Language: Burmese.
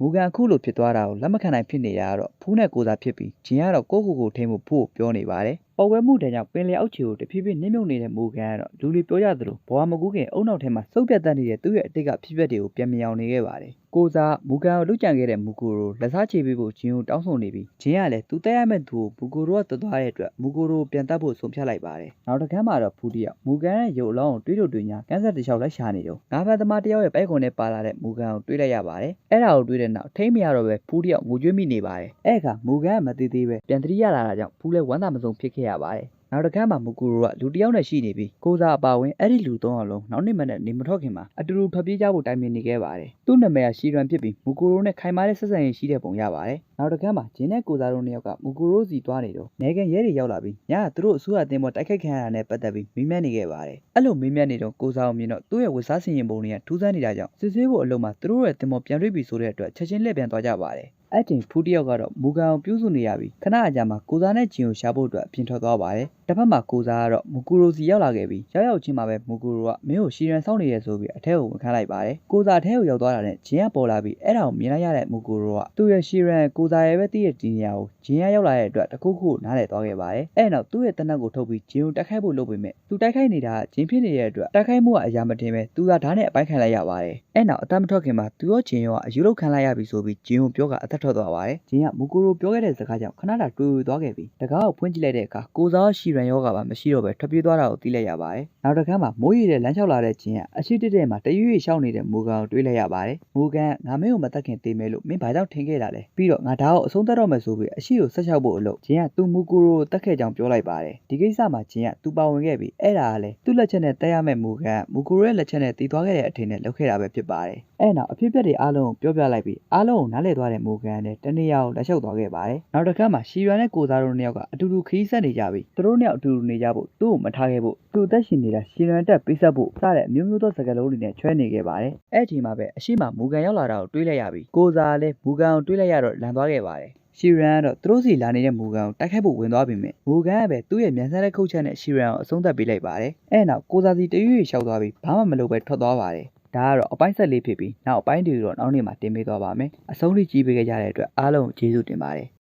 မူကန်အခုလိုဖြစ်သွားတာကိုလက်မခံနိုင်ဖြစ်နေတာကတော့ဖူးနဲ့ကိုစားဖြစ်ပြီးဂျင်ကတော့ကိုယ့်ကိုယ်ကိုထိမ့်ဖို့ဖို့ပြောနေပါတယ်။ ပေါ်ဝဲမှုတဲ့ကြောင့်ပင်လယ်အောက်ခြေကိုတဖြည်းဖြည်းနှိမ့်မြုပ်နေတဲ့မူကန်ကတော့လူလီပြောရသလိုဘဝမကူးခင်အုံနောက်ထဲမှာစုပ်ပြတ်တတ်နေတဲ့သူ့ရဲ့အတိတ်ကဖြစ်ပျက်တွေကိုပြန်မြင်အောင်နေခဲ့ပါတယ်။ကိုစားမူကန်ကိုလုကြံခဲ့တဲ့မူကိုကိုလက်စားချေပေးဖို့ဂျင်ကိုတောင်းဆိုနေပြီးဂျင်ကလည်းသူတက်ရမယ့်သူကိုမူကိုတို့ကတွသွားတဲ့အတွက်မူကိုတို့ပြန်တတ်ဖို့ဆုံးဖြတ်လိုက်ပါတယ်။နောက်တစ်ခါမှတော့ဖူးတယောက်မူကန်ရဲ့ရုပ်အလောင်းကိုတွေးလို့တွေညာကန်းဆက်တစ်လျှောက်လိုက်ရှာနေတော့ငါးဖက်သမားတယောက်ရဲ့ပဲကွန်နဲ့ပါလာတဲ့မူကန်ကိုတွေးလိုက်ရပါတယ်။အဲ့ဒါကိုတွေးတဲ့နောက်ထိမ့်မရတော့ပဲဖူးတယောက်ငိုကြွေးမိနေပါတယ်။အဲ့အခါမူကန်ကမသေးသေးပဲပြန်တတိရလာတာကြောင့်ဖူးလည်းဝမ်းသာမဆုံးဖြစ်ခဲ့ရပါတယ်။နောက်တစ်ခါမှမူကူရိုကလူတစ်ယောက်နဲ့ရှိနေပြီးကိုစားအပါဝင်အဲ့ဒီလူသုံးယောက်လုံးနောက်နေ့မှနဲ့နေမထွက်ခင်မှာအတူတူထွက်ပြေးကြဖို့တိုင်ပင်နေခဲ့ပါတယ်။သူ့နာမည်ကရှီရန်ဖြစ်ပြီးမူကူရိုနဲ့ခိုင်မာတဲ့ဆက်ဆံရေးရှိတဲ့ပုံရပါတယ်။နောက်တစ်ခါမှဂျင်းနဲ့ကိုစားတို့နှစ်ယောက်ကမူကူရိုစီသွားနေတော့နေကန်ရဲတွေရောက်လာပြီးညကသူတို့အစိုးရအသင်းပေါ်တိုက်ခိုက်ခံရတာနဲ့ပတ်သက်ပြီးမိမက်နေခဲ့ပါတယ်။အဲ့လိုမိမက်နေတော့ကိုစားအောင်မြင်တော့သူ့ရဲ့ဝတ်စားဆင်ရင်ပုံတွေကထူးဆန်းနေတာကြောင့်စစ်ဆေးဖို့အလုံးမှာသူတို့ရဲ့တင်ပေါ်ပြန်တွေ့ပြီဆိုတဲ့အတွက်ချက်ချင်းလှည့်ပြန်သွားကြပါတယ်။ အဲ့တင်ဖူးတယောက်ကတော့မူကန်အောင်ပြုစုနေရပြီးခဏအကြာမှာကိုစားနဲ့ဂျင်ကိုရှာဖို့အတွက်အပြင်ထွက်သွားပါတယ်။တစ်ဖက်မှာကိုစားကတော့မူကူရိုစီရောက်လာခဲ့ပြီးရောက်ရောက်ချင်းမှာပဲမူကူရိုကမင်းကိုရှီရန်စောင့်နေရဆိုပြီးအထက်ကိုဝင်ခန်းလိုက်ပါတယ်။ကိုစားအထက်ကိုရောက်သွားတာနဲ့ဂျင်ကပေါ်လာပြီးအဲ့ဒါကိုမြင်လိုက်ရတဲ့မူကူရိုကသူ့ရဲ့ရှီရန်ကိုစားရဲ့ပဲတည့်ရဲ့ဒီနေရာကိုဂျင်ကရောက်လာတဲ့အတွက်တခုခုနားလည်သွားခဲ့ပါတယ်။အဲ့နောက်သူ့ရဲ့တနက်ကိုထုတ်ပြီးဂျင်ကိုတိုက်ခိုက်ဖို့လုပ်ပေမဲ့သူတိုက်ခိုက်နေတာကဂျင်ဖြစ်နေတဲ့အတွက်တိုက်ခိုက်မှုကအရာမတင်ပဲသူကဓာတ်နဲ့အပိုင်းခံလိုက်ရပါတယ်။အဲ့နောက်အသက်မထွက်ခင်မှာသူရောဂျင်ရောကအယူလောက်ခံလိုက်ရပြီဆိုပြီးဂျင်ကိုပြောကအသက်ထွက်သွားပါတယ်။ဂျင်ကမူကူရိုပြောခဲ့တဲ့စကားကြောင့်ခဏတာတွေးဝေသွားခဲ့ပြီးတကားကိုဖွင့်ကြည့်လိုက်တဲ့အခါကိုစားရှီရန်ယောဂပါမရှိတော့ပဲထွက်ပြေးသွားတာကိုသိလိုက်ရပါတယ်။နောက်တစ်ခါမှမိုးရီတဲ့လမ်းလျှောက်လာတဲ့ဂျင်ကအရှိတက်တဲ့မှာတရွေ့ရွေ့ရှောက်နေတဲ့မူကန်ကိုတွေးလိုက်ရပါတယ်။မူကန်ငါမင်းကိုမတက်ခင်တေးမဲလို့မင်းဘာကြောင့်ထင်ခဲ့တာလဲ။ပြီးတော့ငါဒါကိုအဆုံးသတ်တော့မယ်ဆိုပြီးအရှိကိုဆက်လျှောက်ဖို့အလုပ်ဂျင်ကသူ့မူကူရိုကိုတက်ခဲ့ကြောင်းပြောလိုက်ပါတယ်။ဒီကိစ္စမှာဂျင်ကသူပါဝင်ခဲ့ပြီးအဲ့ဒါကလည်းသူ့လက်ချက်နဲ့တက်ရမယ့်မူကန်မူကူရိုရဲ့လက်ချက်နဲ့တည်သွားခဲ့တဲ့အထင်နဲ့လုပ်ခဲ့တာပဲဖြစ်ပါတယ်။အဲ့နောက်အဖြစ်အပျက်တွေအားလုံးကိုပြောပြလိုက်ပြီးအားလုံးကိုနားလည်သွားတဲ့မူကန်နဲ့တနေရာကိုလက်လျှောက်သွားခဲ့ပါတယ်။နောက်တစ်ခါမှရှီရွာနဲ့ကိုစားတို့နှစ်ယောက်ကအတူတူခရီးဆက်နေကြပြီးသူတို့နှစ်ယောက်အတူတူနေကြဖို့သူ့ကိုမထားခဲ့ဖို့သူ့အသက်ရှင်နေတာရှီရွာတက်ပေးဆက်ဖို့စတဲ့အမျိုးမျိုးသောစကားလုံးတွေနဲ့ချွဲနေခဲ့ပါတယ်။အဲ့ဒီမှာပဲအရှိမမူကန်ရောက်လာတာကိုတွေးလိုက်ရပြီးကိုစားလည်းမူကန်ကိုတွေးလိုက်ရတော့လန်သွားခဲ့ပါတယ်။ရှီရန်ကတော့သူတို့စီလာနေတဲ့မူကန်ကိုတိုက်ခိုက်ဖို့ဝင်သွားပြီမြင်မူကန်ကပဲသူ့ရဲ့မြန်ဆန်တဲ့ခုတ်ချက်နဲ့ရှီရန်ကိုအဆုံးသတ်ပေးလိုက်ပါတယ်။အဲ့နောက်ကိုစားစီတရွေ့ရွေ့ရှောက်သွားပြီးဘာမှမလုပ်ပဲထွက်သွားပါတယ်။ ဒါကတော့အပိုင်းဆက်လေးဖြစ်ပြီးနောက်အပိုင်းတွေတော့နောက်နေ့မှာတင်ပေးသွားပါမယ်။အဆုံးထိကြည့်ပေးကြတဲ့အတွက်အားလုံးကိုကျေးဇူးတင်ပါတယ်။